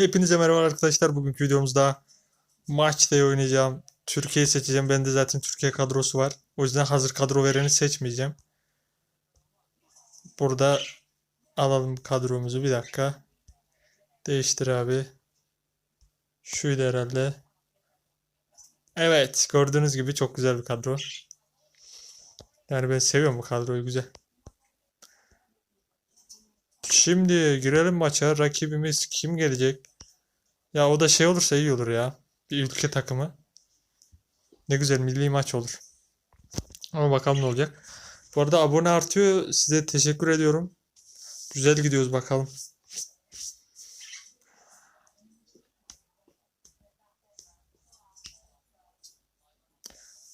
Hepinize merhaba arkadaşlar. Bugünkü videomuzda day oynayacağım. Türkiye'yi seçeceğim. Bende zaten Türkiye kadrosu var. O yüzden hazır kadro vereni seçmeyeceğim. Burada alalım kadromuzu. Bir dakika. Değiştir abi. Şuydu herhalde. Evet. Gördüğünüz gibi çok güzel bir kadro. Yani ben seviyorum bu kadroyu. Güzel. Şimdi girelim maça. Rakibimiz kim gelecek? Ya o da şey olursa iyi olur ya. Bir ülke takımı. Ne güzel milli maç olur. Ama bakalım ne olacak. Bu arada abone artıyor. Size teşekkür ediyorum. Güzel gidiyoruz bakalım.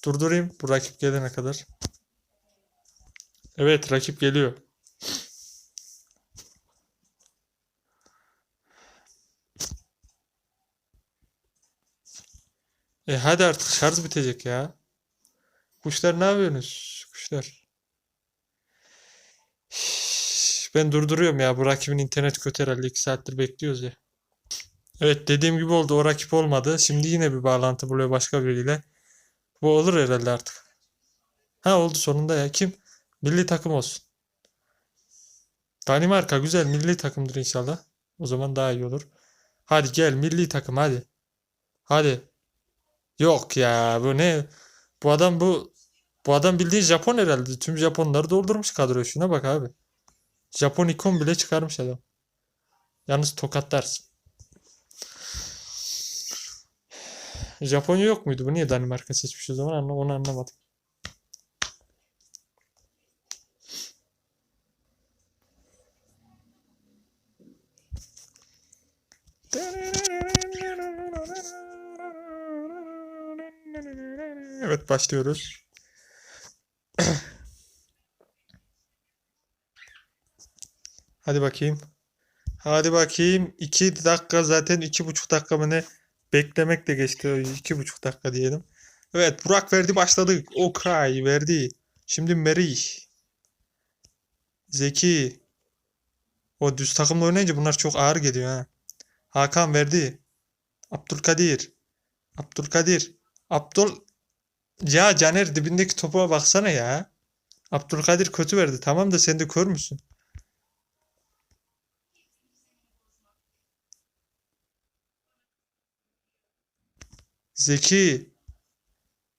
Durdurayım bu rakip gelene kadar. Evet rakip geliyor. E hadi artık şarj bitecek ya. Kuşlar ne yapıyorsunuz? Kuşlar. Ben durduruyorum ya. Bu rakibin internet kötü herhalde. 2 saattir bekliyoruz ya. Evet dediğim gibi oldu. O rakip olmadı. Şimdi yine bir bağlantı buluyor başka biriyle. Bu olur herhalde artık. Ha oldu sonunda ya. Kim? Milli takım olsun. Danimarka güzel milli takımdır inşallah. O zaman daha iyi olur. Hadi gel milli takım hadi. Hadi. Yok ya bu ne? Bu adam bu bu adam bildiğin Japon herhalde. Tüm Japonları doldurmuş kadroya. Şuna bak abi. Japon ikon bile çıkarmış adam. Yalnız tokatlarsın. Japonya yok muydu? Bu niye Danimarka seçmiş o zaman? Anla- Onu anlamadım. Evet başlıyoruz. Hadi bakayım. Hadi bakayım. 2 dakika zaten iki buçuk dakika mı ne? Beklemek de geçti. iki buçuk dakika diyelim. Evet Burak verdi başladık. Okay verdi. Şimdi Merih. Zeki. O düz takımla oynayınca bunlar çok ağır geliyor ha. Hakan verdi. Abdülkadir. Abdülkadir. Abdül ya Caner dibindeki topa baksana ya. Abdülkadir kötü verdi. Tamam da sen de kör müsün? Zeki.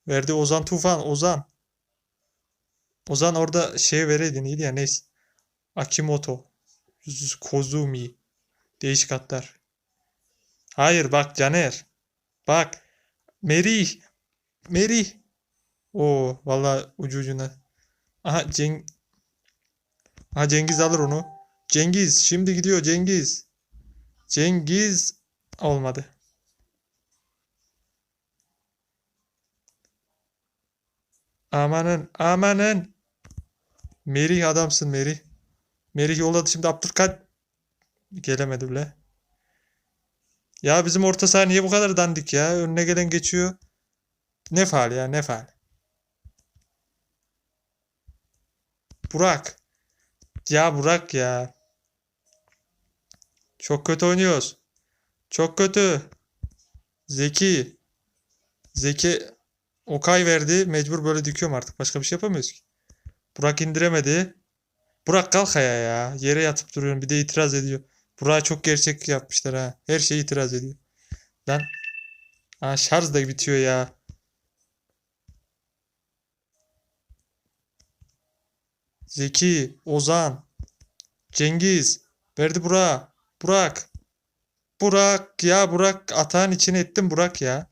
Verdi Ozan Tufan. Ozan. Ozan orada şey vereydin iyiydi ya neyse. Akimoto. Kozumi. Değişik hatlar. Hayır bak Caner. Bak. Merih. Merih. Oo vallahi ucu ucuna. Aha Ceng Aha Cengiz alır onu. Cengiz şimdi gidiyor Cengiz. Cengiz olmadı. Amanın amanın. Merih adamsın Merih. Merih yolladı şimdi Abdülkadir. Gelemedi bile. Ya bizim orta saha niye bu kadar dandik ya? Önüne gelen geçiyor. Ne faal ya ne faal. Burak. Ya Burak ya. Çok kötü oynuyoruz. Çok kötü. Zeki. Zeki Okay verdi. Mecbur böyle dikiyorum artık. Başka bir şey yapamıyoruz ki. Burak indiremedi. Burak kalk ayağa ya. Yere yatıp duruyorum. Bir de itiraz ediyor. Burak'a çok gerçek yapmışlar ha. Her şeye itiraz ediyor. Lan. Ha şarj da bitiyor ya. Zeki, Ozan, Cengiz, verdi Burak, Burak, Burak ya Burak atağın içine ettim Burak ya.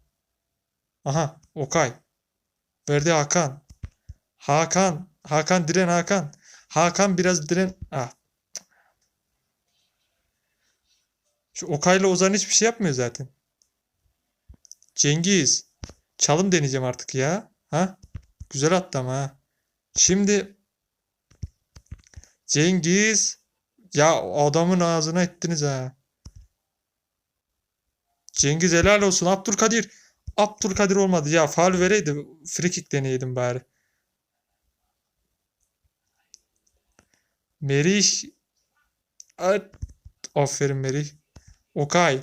Aha Okay. Verdi Hakan. Hakan, Hakan diren Hakan. Hakan biraz diren. Ah. Şu Okay'la Ozan hiçbir şey yapmıyor zaten. Cengiz. Çalım deneyeceğim artık ya. Ha? Güzel attı ha. Şimdi Cengiz. Ya adamın ağzına ettiniz ha. Cengiz helal olsun. Abdülkadir. Abdülkadir olmadı. Ya faul vereydi. Free kick deneydim bari. Merih. Aferin Merih. Okay.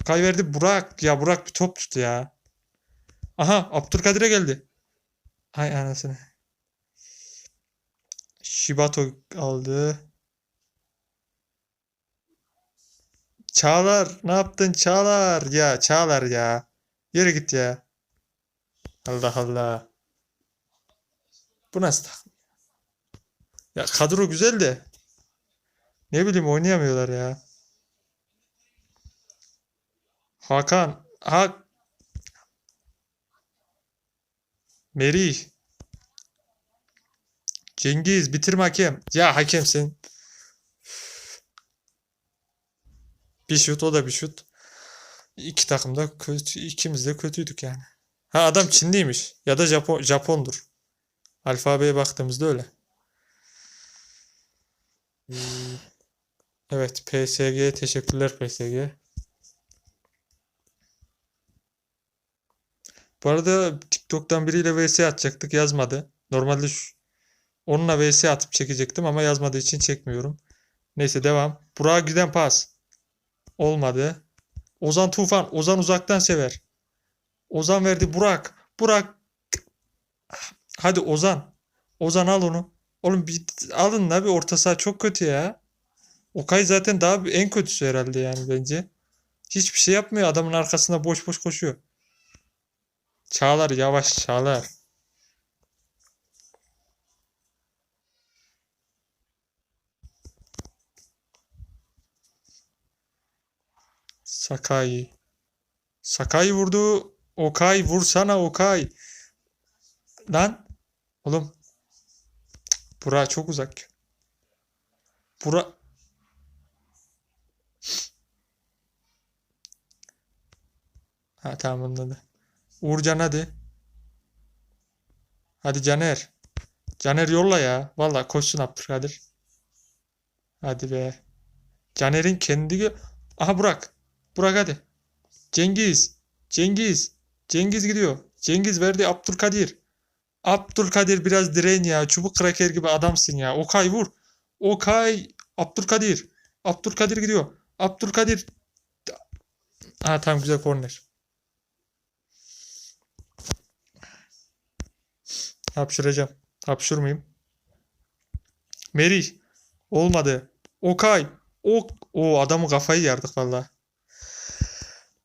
Okay verdi Burak. Ya Burak bir top tut ya. Aha Abdülkadir'e geldi. Hay anasını. Shibato aldı. Çağlar ne yaptın Çağlar? Ya Çağlar ya. Yürü git ya. Allah Allah. Bu nasıl takım? Ya kadro güzel de. Ne bileyim oynayamıyorlar ya. Hakan. Ha Merih. Cengiz bitirme hakem. Ya hakemsin. Bir şut o da bir şut. İki takım da kötü. ikimiz de kötüydük yani. Ha adam Çinliymiş. Ya da Japon, Japondur. Alfabeye baktığımızda öyle. Hmm. Evet PSG teşekkürler PSG. Bu arada TikTok'tan biriyle vs atacaktık yazmadı. Normalde şu, onunla vs atıp çekecektim ama yazmadığı için çekmiyorum. Neyse devam. Burak'a giden pas. Olmadı. Ozan Tufan. Ozan uzaktan sever. Ozan verdi Burak. Burak. Hadi Ozan. Ozan al onu. Oğlum bir alın da bir orta saha çok kötü ya. Okay zaten daha en kötüsü herhalde yani bence. Hiçbir şey yapmıyor. Adamın arkasında boş boş koşuyor. Çağlar yavaş Çağlar. Sakai. Sakai vurdu. Okay vursana Okay. Lan. Oğlum. Bura çok uzak. Bura. Ha tamam anladım. Uğurcan hadi. Hadi Caner. Caner yolla ya. Valla koşsun Abdülkadir. Hadi be. Caner'in kendi... Aha Burak. Burak hadi. Cengiz. Cengiz. Cengiz gidiyor. Cengiz verdi Abdülkadir. Abdülkadir biraz diren ya. Çubuk kraker gibi adamsın ya. Okay vur. Okay. Abdülkadir. Abdülkadir gidiyor. Abdülkadir. Ha tamam güzel korner. Hapşıracağım. Hapşurmayayım. Merih. Olmadı. Okay. O, o adamı kafayı yardık valla.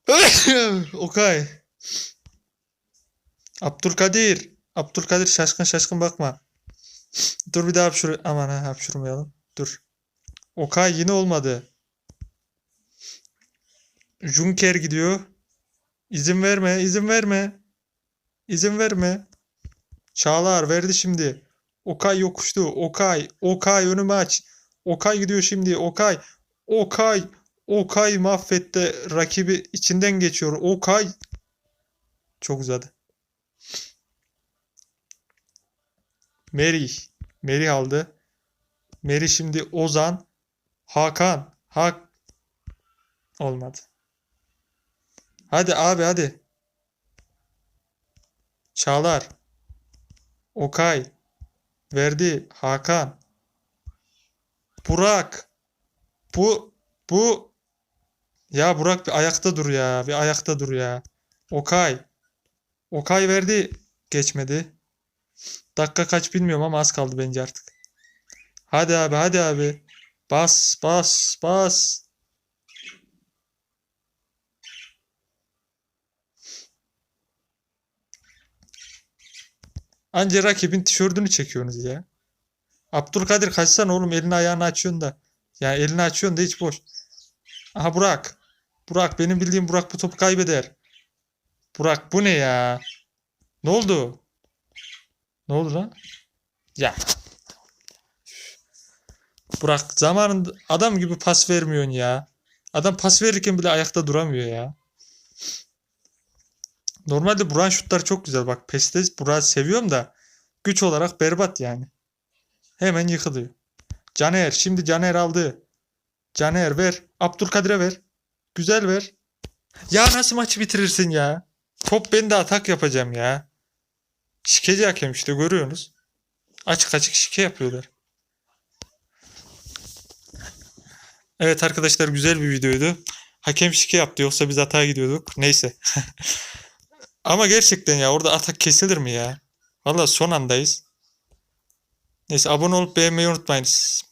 Okay. Abdülkadir. Abdülkadir şaşkın şaşkın bakma. Dur bir daha hapşur. Aman ha hapşurmayalım. Dur. Okay yine olmadı. Junker gidiyor. İzin verme, izin verme. İzin verme. Çağlar verdi şimdi. Okay yokuştu. Okay. Okay önümü aç. Okay gidiyor şimdi. Okay. Okay. Okay mahvetti. Rakibi içinden geçiyor. Okay. Çok uzadı. Merih. Merih aldı. Merih şimdi Ozan. Hakan. Hak. Olmadı. Hadi abi hadi. Çağlar. Okay. Verdi. Hakan. Burak. Bu bu ya Burak bir ayakta dur ya. Bir ayakta dur ya. Okay. Okay verdi. Geçmedi. Dakika kaç bilmiyorum ama az kaldı bence artık. Hadi abi hadi abi. Bas bas bas. Anca rakibin tişörtünü çekiyorsunuz ya. Abdülkadir kaçsana oğlum elini ayağını açıyorsun da. Ya elini açıyorsun da hiç boş. Aha Burak. Burak benim bildiğim Burak bu topu kaybeder. Burak bu ne ya? Ne oldu? Ne oldu lan? Ya. Burak zamanında adam gibi pas vermiyorsun ya. Adam pas verirken bile ayakta duramıyor ya. Normalde Burak'ın şutları çok güzel. Bak PES'te Burak'ı seviyorum da güç olarak berbat yani. Hemen yıkılıyor. Caner. Şimdi Caner aldı. Caner ver. Abdülkadir'e ver. Güzel ver. Ya nasıl maçı bitirirsin ya? Top ben de atak yapacağım ya. Şikeci hakem işte görüyorsunuz. Açık açık şike yapıyorlar. Evet arkadaşlar güzel bir videoydu. Hakem şike yaptı yoksa biz atağa gidiyorduk. Neyse. Ama gerçekten ya orada atak kesilir mi ya? Valla son andayız. Neyse abone olup beğenmeyi unutmayınız.